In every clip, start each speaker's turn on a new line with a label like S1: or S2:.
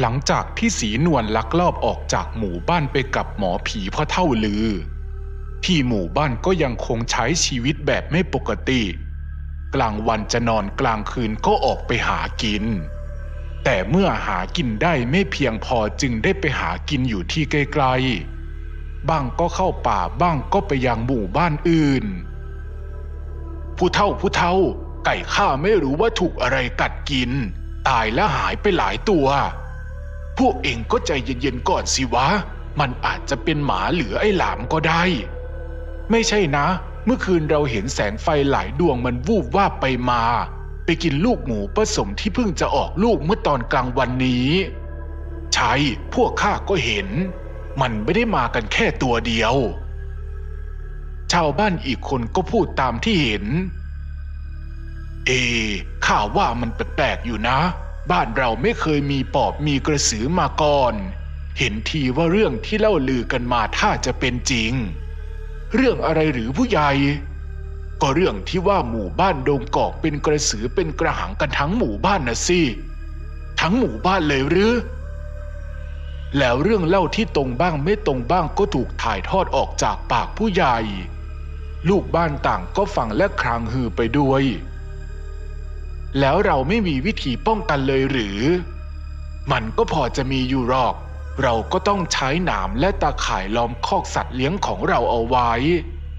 S1: หลังจากที่สีนวลลักลอบออกจากหมู่บ้านไปกับหมอผีพ่อเท่าลือ ที่หมู่บ้านก็ยังคงใช้ชีวิตแบบไม่ปกติ กลางวันจะนอนกลางคืนก็ออกไปหากิน แต่เมื่อหากินได้ไม่เพียงพอจึงได้ไปหากินอยู่ที่ไกลๆ บ้างก็เข้าป่าบ้างก็ไปยังหมู่บ้านอื่น ผู้เท่าผู้เท่า ไก่ข้าไม่รู้ว่าถูกอะไรกัดกิน ตายและหายไปหลายตัว พวกเองก็ใจเย็นๆก่อนสิวะ มันอาจจะเป็นหมาหรือไอ้หลามก็ได้ ไม่ใช่นะ เมื่อคืนเราเห็นแสงไฟหลายดวงมันวูบว่าไปมา ไปกินลูกหมูผสมที่เพิ่งจะออกลูกเมื่อตอนกลางวันนี้ ใช่ พวกข้าก็เห็น มันไม่ได้มากันแค่ตัวเดียว ชาวบ้านอีกคนก็พูดตามที่เห็น เอ ข้าว่ามันแปลกๆอยู่นะ บ้านเราไม่เคยมีปอบมีกระสือมาก่อน เห็นทีว่าเรื่องที่เล่าลือกันมาถ้าจะเป็นจริง เรื่องอะไรหรือผู้ใหญ่ ก็เรื่องที่ว่าหมู่บ้านดมกอกเป็นกระสือเป็นกระหังกันทั้งหมู่บ้านนะสิ ทั้งหมู่บ้านเลยหรือ แล้วเรื่องเล่าที่ตรงบ้างไม่ตรงบ้างก็ถูกถ่ายทอดออกจากปากผู้ใหญ่ ลูกบ้านต่างก็ฟังและครางฮือไปด้วย แล้วเราไม่มีวิธีป้องกันเลยหรือ มันก็พอจะมีอยู่หรอก เราก็ต้องใช้หนามและตาข่ายล้อมคอกสัตว์เลี้ยงของเราเอาไว้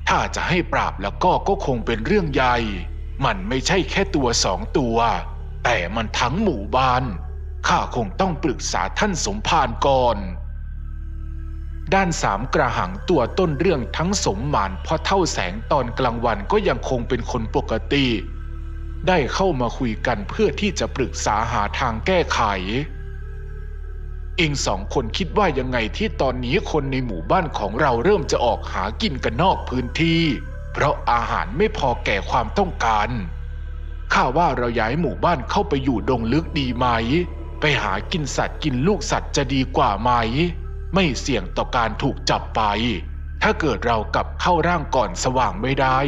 S1: ถ้าจะให้ปราบแล้วก็ก็คงเป็นเรื่องใหญ่ มันไม่ใช่แค่ตัวสองตัว แต่มันทั้งหมู่บ้าน ข้าคงต้องปรึกษาท่านสมภารก่อนด้านสามกระหังตัวต้นเรื่องทั้งสมหมานพราะเท่าแสงตอนกลางวันก็ยังคงเป็นคนปกติ ได้เข้ามาคุยกันเพื่อที่จะปรึกษาหาทางแก้ไข เองสองคนคิดว่ายังไงที่ตอนนี้คนในหมู่บ้านของเราเริ่มจะออกหากินกันนอกพื้นที่ เพราะอาหารไม่พอแก่ความต้องการข้าว่าเราย้ายหมู่บ้านเข้าไปอยู่ดงลึกดีไหม ไปหากินสัตว์กินลูกสัตว์จะดีกว่าไหม ไม่เสี่ยงต่อการถูกจับไป ถ้าเกิดเรากลับเข้าร่างก่อนสว่างไม่ได้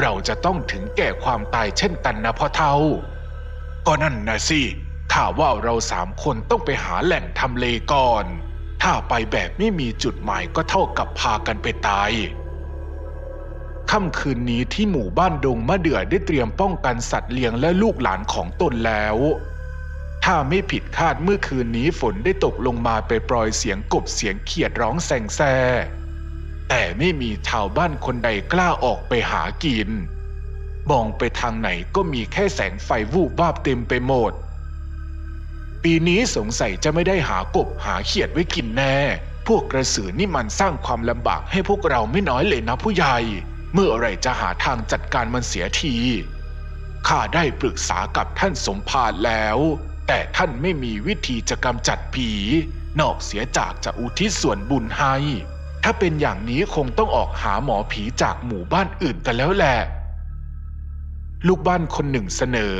S1: เราจะต้องถึงแก่ความตายเช่นกันนะพ่อเท่า ก็นั่นนะสิข้าว่าเราสามคนต้องไปหาแหล่งทำเลก่อน ถ้าไปแบบไม่มีจุดหมายก็เท่ากับพากันไปตายค่ำคืนนี้ที่หมู่บ้านดงมะเดื่อได้เตรียมป้องกันสัตว์เลี้ยงและลูกหลานของตนแล้ว ถ้าไม่ผิดคาดเมื่อคืนนี้ฝนได้ตกลงมาไปปล่อยเสียงกบเสียงเขียดร้องแซงแซ่ แต่ไม่มีชาวบ้านคนใดกล้าออกไปหากิน มองไปทางไหนก็มีแค่แสงไฟวูบวาบเต็มไปหมด ปีนี้สงสัยจะไม่ได้หากบหาเขียดไว้กินแน่ พวกกระสือนี่มันสร้างความลำบากให้พวกเราไม่น้อยเลยนะผู้ใหญ่ เมื่อไรจะหาทางจัดการมันเสียที ข้าได้ปรึกษากับท่านสมภารแล้ว แต่ท่านไม่มีวิธีจะกำจัดผี นอกเสียจากจะอุทิศส่วนบุญให้ ถ้าเป็นอย่างนี้คงต้องออกหาหมอผีจากหมู่บ้านอื่นกันแล้วแหละ ลูกบ้านคนหนึ่งเสนอ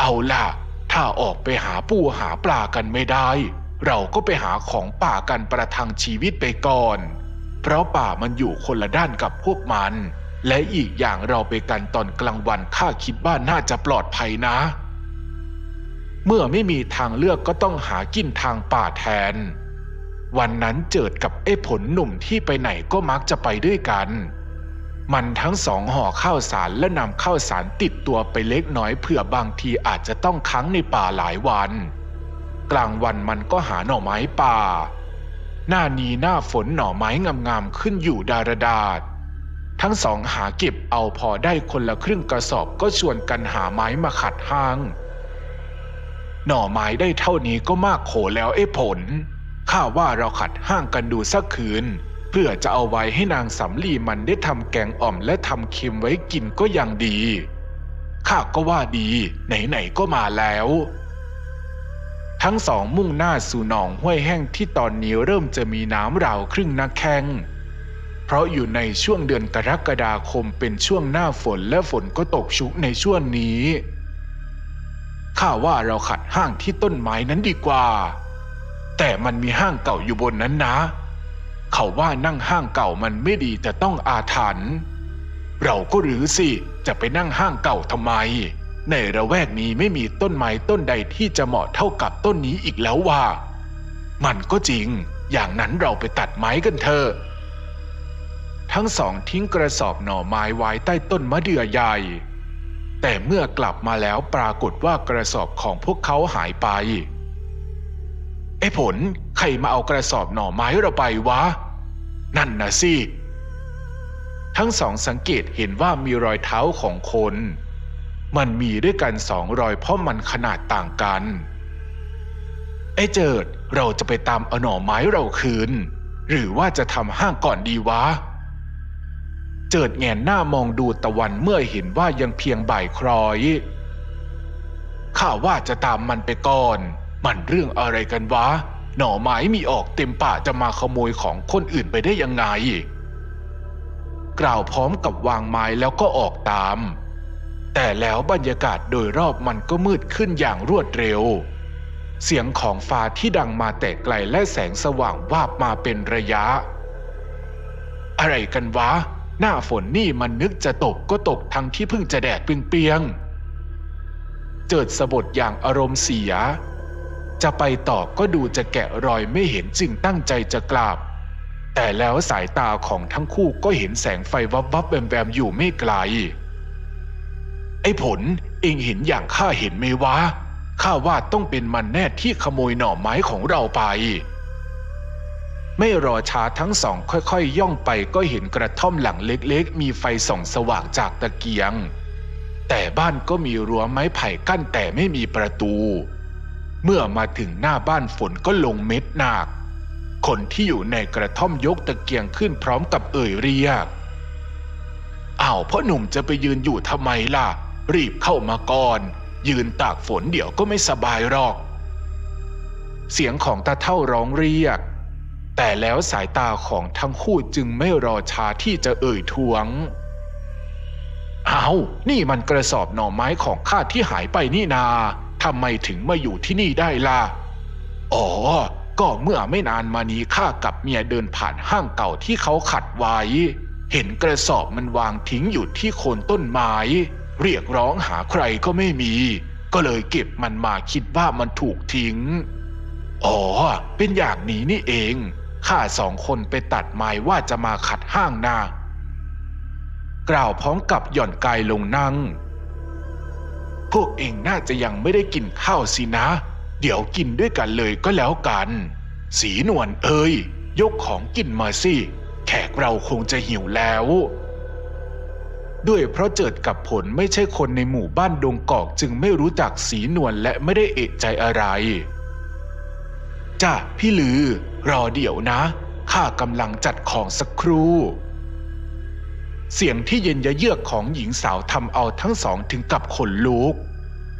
S1: เอาล่ะ ถ้าออกไปหาปูหาปลากันไม่ได้ เราก็ไปหาของป่ากันประทังชีวิตไปก่อน เพราะป่ามันอยู่คนละด้านกับพวกมัน และอีกอย่างเราไปกันตอนกลางวันข้าคิดว่าน่าจะปลอดภัยนะ เมื่อไม่มีทางเลือกก็ต้องหากินทางป่าแทน วันนั้นเจิดกับไอ้ผลหนุ่มที่ไปไหนก็มักจะไปด้วยกัน มันทั้งสองห่อข้าวสารและนำข้าวสารติดตัวไปเล็กน้อยเผื่อบางทีอาจจะต้องค้างในป่าหลายวัน กลางวันมันก็หาหน่อไม้ป่า หน้านี้หน้าฝนหน่อไม้งามๆขึ้นอยู่ดารดาษทั้งสองหาเก็บเอาพอได้คนละครึ่งกระสอบก็ชวนกันหาไม้มาขัดห้าง หน่อไม้ได้เท่านี้ก็มากโขแล้วไอ้ผล ข้าว่าเราขัดห้างกันดูสักคืน เพื่อจะเอาไว้ให้นางสำลีมันได้ทำแกงอ่อมและทำเค็มไว้กินก็ยังดี ข้าก็ว่าดี ไหนๆก็มาแล้ว ทั้งสองมุ่งหน้าสู่หนองห้วยแห้งที่ตอนนี้เริ่มจะมีน้ำราวครึ่งนักแข้งเพราะอยู่ในช่วงเดือนกรกฎาคมเป็นช่วงหน้าฝนและฝนก็ตกชุกในช่วงนี้ ข้าว่าเราขัดห้างที่ต้นไม้นั้นดีกว่า มันมีห้างเก่าอยู่บนนั้นนะ เขาว่านั่งห้างเก่ามันไม่ดีแต่ต้องอาถรรพ์เราก็หรือสิจะไปนั่งห้างเก่าทำไม ในระแวกนี้ไม่มีต้นไม้ต้นใดที่จะเหมาะเท่ากับต้นนี้อีกแล้วว่า มันก็จริง อย่างนั้นเราไปตัดไม้กันเถอะทั้งสองทิ้งกระสอบหน่อไม้ไว้ใต้ต้นมะเดื่อใหญ่ แต่เมื่อกลับมาแล้วปรากฏว่ากระสอบของพวกเขาหายไป ไอ้ผลใครมาเอากระสอบหน่อไม้เราไปวะ นั่นนะสิ ทั้งสองสังเกตเห็นว่ามีรอยเท้าของคน มันมีด้วยกันสองรอยเพราะมันขนาดต่างกัน ไอ้เจิดเราจะไปตามเอาหน่อไม้เราคืน หรือว่าจะทำห้างก่อนดีวะ เจิดแงนหน้ามองดูตะวันเมื่อเห็นว่ายังเพียงบ่ายคล้อยข้าว่าจะตามมันไปก่อน มันเรื่องอะไรกันวะ หน่อไม้มีออกเต็มป่าจะมาขโมยของคนอื่นไปได้ยังไง กล่าวพร้อมกับวางไม้แล้วก็ออกตาม แต่แล้วบรรยากาศโดยรอบมันก็มืดขึ้นอย่างรวดเร็ว เสียงของฟ้าที่ดังมาแต่ไกลและแสงสว่างวาบมาเป็นระยะ อะไรกันวะ หน้าฝนนี่มันนึกจะตกก็ตกทั้งที่เพิ่งจะแดดเปรียงๆเจิดสะบดอย่างอารมณ์เสีย จะไปต่อก็ดูจะแกะรอยไม่เห็นจึงตั้งใจจะกลับแต่แล้วสายตาของทั้งคู่ก็เห็นแสงไฟวับวับแวมแวมอยู่ไม่ไกล ไอ้ผลเองเห็นอย่างข้าเห็นไหมวะ ข้าว่าต้องเป็นมันแน่ที่ขโมยหน่อไม้ของเราไป ไม่รอช้าทั้งสองค่อยๆย่องไปก็เห็นกระท่อมหลังเล็กๆ มีไฟส่องสว่างจากตะเกียง แต่บ้านก็มีรั้วไม้ไผ่กั้นแต่ไม่มีประตู เมื่อมาถึงหน้าบ้านฝนก็ลงเม็ดหนัก คนที่อยู่ในกระท่อมยกตะเกียงขึ้นพร้อมกับเอ่ยเรียกอ้าวพ่อหนุ่มจะไปยืนอยู่ทำไมล่ะ รีบเข้ามาก่อน ยืนตากฝนเดี๋ยวก็ไม่สบายหรอก เสียงของตาเท่าร้องเรียก แต่แล้วสายตาของทั้งคู่จึงไม่รอช้าที่จะเอ่ยทวงเอานี่มันกระสอบหน่อไม้ของข้าที่หายไปนี่นา ทำไมถึงมาอยู่ที่นี่ได้ล่ะ อ๋อ ก็เมื่อไม่นานมานี้ข้ากับเมียเดินผ่านห้างเก่าที่เขาขัดไว้ เห็นกระสอบมันวางทิ้งอยู่ที่โคนต้นไม้ เรียกร้องหาใครก็ไม่มี ก็เลยเก็บมันมาคิดว่ามันถูกทิ้ง อ๋อ เป็นอย่างนี้นี่เอง ข้าสองคนไปตัดไม้ว่าจะมาขัดห้างนากล่าวพร้อมกับหย่อนกายลงนั่ง พวกเองน่าจะยังไม่ได้กินข้าวสินะ เดี๋ยวกินด้วยกันเลยก็แล้วกัน สีนวลเอ้ย ยกของกินมาสิ แขกเราคงจะหิวแล้ว ด้วยเพราะเจิดกับผลไม่ใช่คนในหมู่บ้านดงกอกจึงไม่รู้จักสีนวลและไม่ได้เอะใจอะไร จ้าพี่ลือ รอเดี๋ยวนะ ข้ากำลังจัดของสักครู่ เสียงที่เย็นยะเยือกของหญิงสาวทำเอาทั้งสองถึงกับขนลุก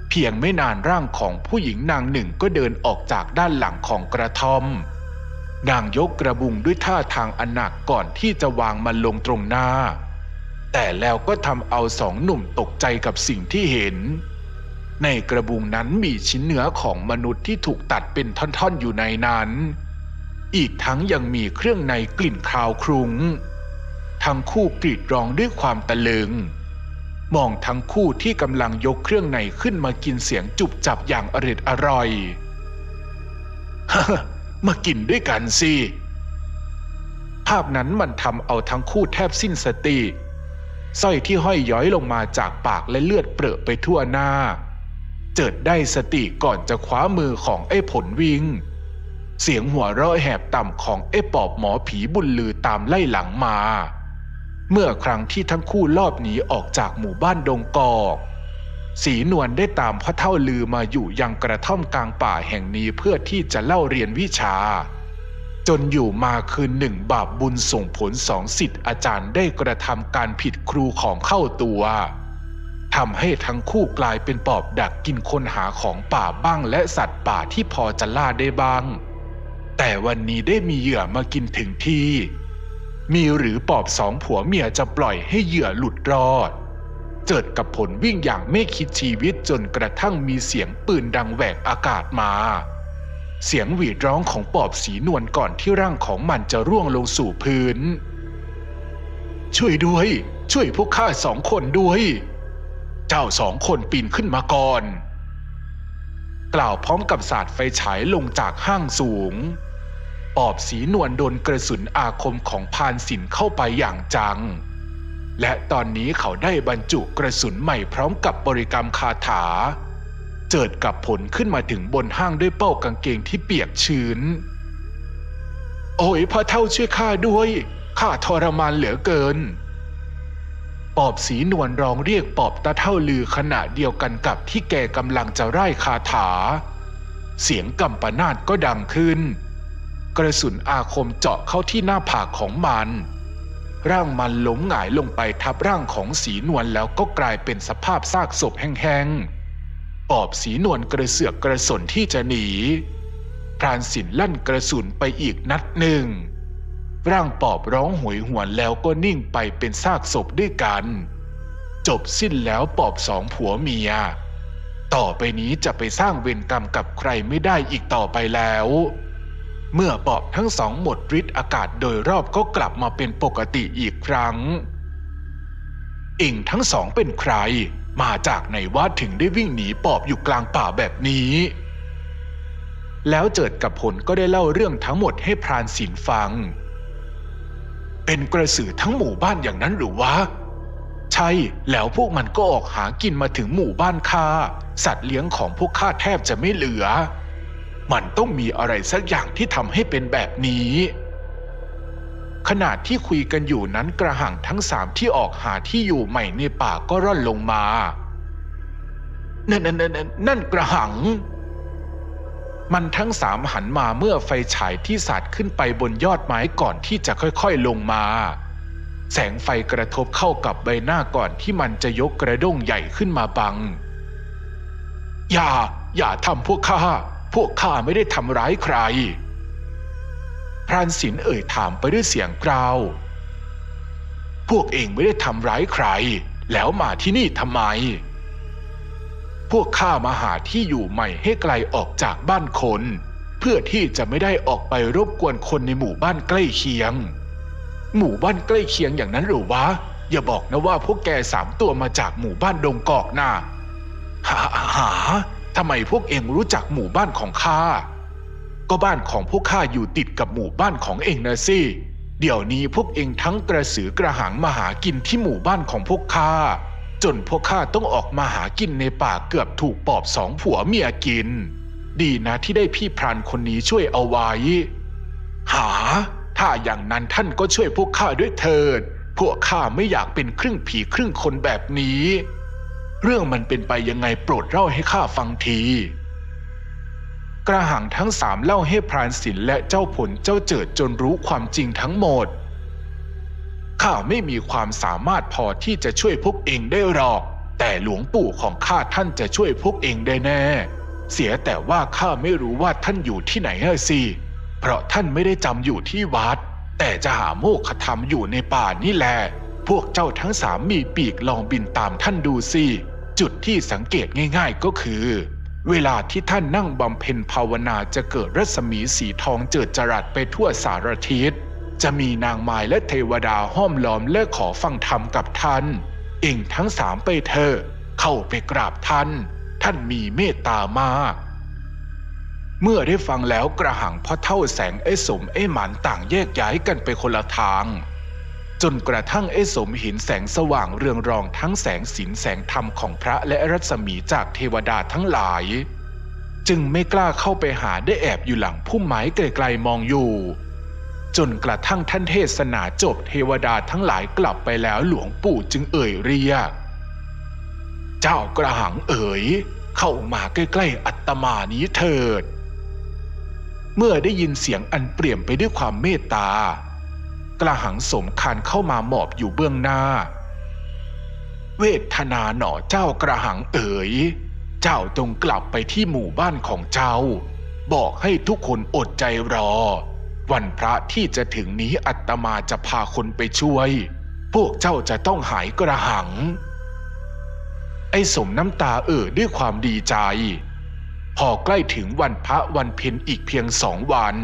S1: เพียงไม่นานร่างของผู้หญิงนางหนึ่งก็เดินออกจากด้านหลังของกระท่อม นางยกกระบุงด้วยท่าทางอันหนักก่อนที่จะวางมันลงตรงหน้า แต่แล้วก็ทำเอาสองหนุ่มตกใจกับสิ่งที่เห็น ในกระบุงนั้นมีชิ้นเนื้อของมนุษย์ที่ถูกตัดเป็นท่อนๆอยู่ในนั้น อีกทั้งยังมีเครื่องในกลิ่นคาวครุง้ง ทั้งคู่กรีดร้องด้วยความตะลึง มองทั้งคู่ที่กำลังยกเครื่องในขึ้นมากินเสียงจุบจับอย่างอร็ดอร่อยมากินด้วยกันสิ ภาพนั้นมันทำเอาทั้งคู่แทบสิ้นสติสร้อยที่ห้อยย้อยลงมาจากปากและเลือดเปรอะไปทั่วหน้า เจิดได้สติก่อนจะคว้ามือของไอ้ผลวิง เสียงหัวเราะแหบต่ำของไอ้ปอบหมอผีบุญลือตามไล่หลังมา เมื่อครั้งที่ทั้งคู่ลอบหนีออกจากหมู่บ้านดงกอกสีนวลได้ตามพ่อเท่าลือมาอยู่ยังกระท่อมกลางป่าแห่งนี้เพื่อที่จะเล่าเรียนวิชา จนอยู่มาคืนหนึ่งบาปบุญส่งผลสองสิทธิ์อาจารย์ได้กระทำการผิดครูของเข้าตัวทำให้ทั้งคู่กลายเป็นปอบดักกินคนหาของป่าบ้างและสัตว์ป่าที่พอจะล่าได้บ้าง แต่วันนี้ได้มีเหยื่อมากินถึงที่ มีหรือปอบสองผัวเมียจะปล่อยให้เหยื่อหลุดรอด เจิดกับผลวิ่งอย่างไม่คิดชีวิตจนกระทั่งมีเสียงปืนดังแหวกอากาศมา เสียงหวีดร้องของปอบสีนวลก่อนที่ร่างของมันจะร่วงลงสู่พื้น ช่วยด้วย ช่วยพวกข้าสองคนด้วย เจ้าสองคนปีนขึ้นมาก่อน กล่าวพร้อมกับสาดไฟฉายลงจากห้างสูง ปอบสีนวลโดนกระสุนอาคมของพานสินเข้าไปอย่างจัง และตอนนี้เขาได้บรรจุกระสุนใหม่พร้อมกับบริกรรมคาถา เจิดกับผลขึ้นมาถึงบนห้างด้วยเป้ากางเกงที่เปียกชื้น โอ้ยพระเท่าช่วยข้าด้วยข้าทรมานเหลือเกิน ปอบสีนวลร้องเรียกปอบตาเท่าลือขณะเดียวกันกับที่แกกำลังจะไล่คาถา เสียงกำปนาดก็ดังขึ้น กระสุนอาคมเจาะเข้าที่หน้าผากของมัน ร่างมันล้มหงายลงไปทับร่างของสีนวลแล้วก็กลายเป็นสภาพซากศพแห้งๆ ปอบสีนวลกระเสือกกระสนที่จะหนี พรานสินลั่นกระสุนไปอีกนัดหนึ่ง ร่างปอบร้องโหวยหวนแล้วก็นิ่งไปเป็นซากศพด้วยกัน จบสิ้นแล้วปอบสองผัวเมีย ต่อไปนี้จะไปสร้างเวรกรรมกับใครไม่ได้อีกต่อไปแล้ว เมื่อปอบทั้งสองหมดฤทธิ์อากาศโดยรอบก็กลับมาเป็นปกติอีกครั้งเองทั้งสองเป็นใคร มาจากไหนว่าถึงได้วิ่งหนีปอบอยู่กลางป่าแบบนี้ แล้วเจิดกับผลก็ได้เล่าเรื่องทั้งหมดให้พรานศิลฟัง เป็นกระสือทั้งหมู่บ้านอย่างนั้นหรือวะใช่ แล้วพวกมันก็ออกหากินมาถึงหมู่บ้านข้าสัตว์เลี้ยงของพวกข้าแทบจะไม่เหลือ มันต้องมีอะไรสักอย่างที่ทำให้เป็นแบบนี้ ขณะที่คุยกันอยู่นั้นกระหังทั้งสามที่ออกหาที่อยู่ใหม่ในป่าก็ร่อนลงมานั่นนั่นนั่นนั่นนั่นกระหัง มันทั้งสามหันมาเมื่อไฟฉายที่สาดขึ้นไปบนยอดไม้ก่อนที่จะค่อยๆลงมา แสงไฟกระทบเข้ากับใบหน้าก่อนที่มันจะยกกระด้งใหญ่ขึ้นมาบัง อย่า อย่าทำพวกข้า พวกข้าไม่ได้ทำร้ายใคร พรานศิลป์เอ่ยถามไปด้วยเสียงกราว พวกเองไม่ได้ทำร้ายใคร แล้วมาที่นี่ทำไม พวกข้ามาหาที่อยู่ใหม่ให้ไกลออกจากบ้านคน เพื่อที่จะไม่ได้ออกไปรบกวนคนในหมู่บ้านใกล้เคียง หมู่บ้านใกล้เคียงอย่างนั้นหรือวะ อย่าบอกนะว่าพวกแกสามตัวมาจากหมู่บ้านดงกอกน่ะหาหา ทำไมพวกเองรู้จักหมู่บ้านของข้า ก็บ้านของพวกข้าอยู่ติดกับหมู่บ้านของเองนะสิเดี๋ยวนี้พวกเองทั้งกระสือกระหังมาหากินที่หมู่บ้านของพวกข้า จนพวกข้าต้องออกมาหากินในป่าเกือบถูกปอบสองผัวเมียกิน ดีนะที่ได้พี่พรานคนนี้ช่วยเอาไว้ หา ถ้าอย่างนั้นท่านก็ช่วยพวกข้าด้วยเถิด พวกข้าไม่อยากเป็นครึ่งผีครึ่งคนแบบนี้ เรื่องมันเป็นไปยังไงโปรดเล่าให้ข้าฟังที กระหังทั้งสามเล่าให้พรานศิลป์และเจ้าผลเจ้าเจิดจนรู้ความจริงทั้งหมด ข้าไม่มีความสามารถพอที่จะช่วยพวกเองได้หรอก แต่หลวงปู่ของข้าท่านจะช่วยพวกเองได้แน่ เสียแต่ว่าข้าไม่รู้ว่าท่านอยู่ที่ไหนอะสิ เพราะท่านไม่ได้จำอยู่ที่วัด แต่จะหาโมกขธรรมอยู่ในป่านี่แหละพวกเจ้าทั้งสามมีปีกลองบินตามท่านดูสิ จุดที่สังเกตง่าย ๆก็คือ เวลาที่ท่านนั่งบำเพ็ญภาวนาจะเกิดรัศมีสีทองเจิดจรัสไปทั่วสารทิศจะมีนางไม้และเทวดาห้อมล้อมและขอฟังธรรมกับท่าน เองทั้งสามไปเถอะเข้าไปกราบท่าน ท่านมีเมตตามาก เมื่อได้ฟังแล้วกระหังพ่อเท่าแสงไอ้สมไอ้หมันต่างแยกย้ายกันไปคนละทาง จนกระทั่งไอ้สมเห็นแสงสว่างเรืองรองทั้งแสงศีลแสงธรรมของพระและรัศมีจากเทวดาทั้งหลาย จึงไม่กล้าเข้าไปหาได้แอบอยู่หลังพุ่มไม้ไกลๆมองอยู่ จนกระทั่งท่านเทศนาจบเทวดาทั้งหลายกลับไปแล้วหลวงปู่จึงเอ่ยเรียก เจ้ากระหังเอ๋ย เข้ามาใกล้ๆอัตมานี้เถิด เมื่อได้ยินเสียงอันเปลี่ยมไปด้วยความเมตตา กระหังสมคานเข้ามาหมอบอยู่เบื้องหน้า เวทนาหน่อเจ้ากระหังเอ๋ย เจ้าจงกลับไปที่หมู่บ้านของเจ้า บอกให้ทุกคนอดใจรอ วันพระที่จะถึงนี้อัตมาจะพาคนไปช่วย พวกเจ้าจะต้องหายกระหัง ไอ้สมน้ำตาเอ่อด้วยความดีใจ พอใกล้ถึงวันพระวันเพ็ญอีกเพียงสองวัน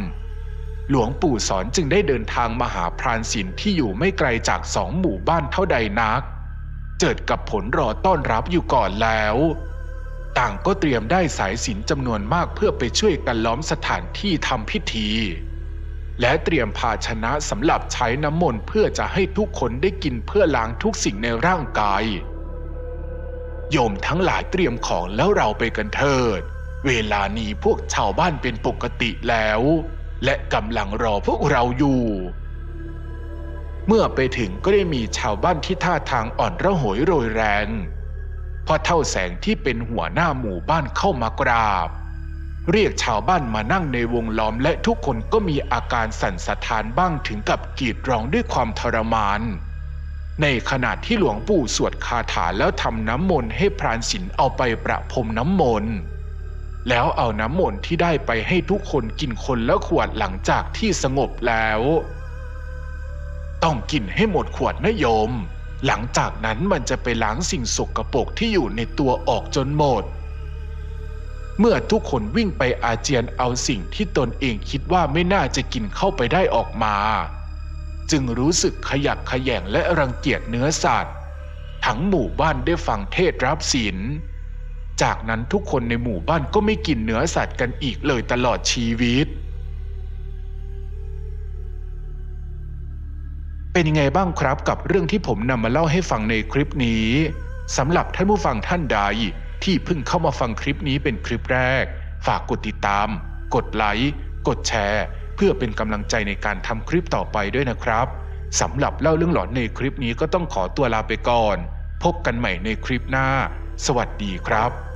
S1: หลวงปู่สอนจึงได้เดินทางมาหาพรานศิลป์ที่อยู่ไม่ไกลจากสองหมู่บ้านเท่าใดนัก เจิดกับผลรอต้อนรับอยู่ก่อนแล้ว ต่างก็เตรียมได้สายสิญจนจำนวนมากเพื่อไปช่วยกันล้อมสถานที่ทำพิธี และเตรียมภาชนะสำหรับใช้น้ำมนต์เพื่อจะให้ทุกคนได้กินเพื่อล้างทุกสิ่งในร่างกาย โยมทั้งหลายเตรียมของแล้วเราไปกันเถิด เวลานี้พวกชาวบ้านเป็นปกติแล้ว และกำลังรอพวกเราอยู่ เมื่อไปถึงก็ได้มีชาวบ้านที่ท่าทางอ่อนระหวยโรยแรงพอเท่าแสงที่เป็นหัวหน้าหมู่บ้านเข้ามากราบ เรียกชาวบ้านมานั่งในวงล้อมและทุกคนก็มีอาการสั่นสะท้านบ้างถึงกับกรีดร้องด้วยความทรมาน ในขณะที่หลวงปู่สวดคาถาแล้วทำน้ำมนต์ให้พรานศิลป์เอาไปประพรมน้ำมนต์ แล้วเอาน้ำมนต์ที่ได้ไปให้ทุกคนกินคนละขวดหลังจากที่สงบแล้ว ต้องกินให้หมดขวดนะโยม หลังจากนั้นมันจะไปล้างสิ่งสกปรกที่อยู่ในตัวออกจนหมด เมื่อทุกคนวิ่งไปอาเจียนเอาสิ่งที่ตนเองคิดว่าไม่น่าจะกินเข้าไปได้ออกมา จึงรู้สึกขยักขยงและรังเกียจเนื้อสัตว์ ทั้งหมู่บ้านได้ฟังเทศรับศีล จากนั้นทุกคนในหมู่บ้านก็ไม่กินเนื้อสัตว์กันอีกเลยตลอดชีวิต เป็นยังไงบ้างครับกับเรื่องที่ผมนำมาเล่าให้ฟังในคลิปนี้สำหรับท่านผู้ฟังท่านใด ที่เพิ่งเข้ามาฟังคลิปนี้เป็นคลิปแรก ฝากกดติดตาม กดไลค์กดแชร์ เพื่อเป็นกำลังใจในการทำคลิปต่อไปด้วยนะครับสำหรับเล่าเรื่องหลอนในคลิปนี้ก็ต้องขอตัวลาไปก่อน พบกันใหม่ในคลิปหน้า สวัสดีครับ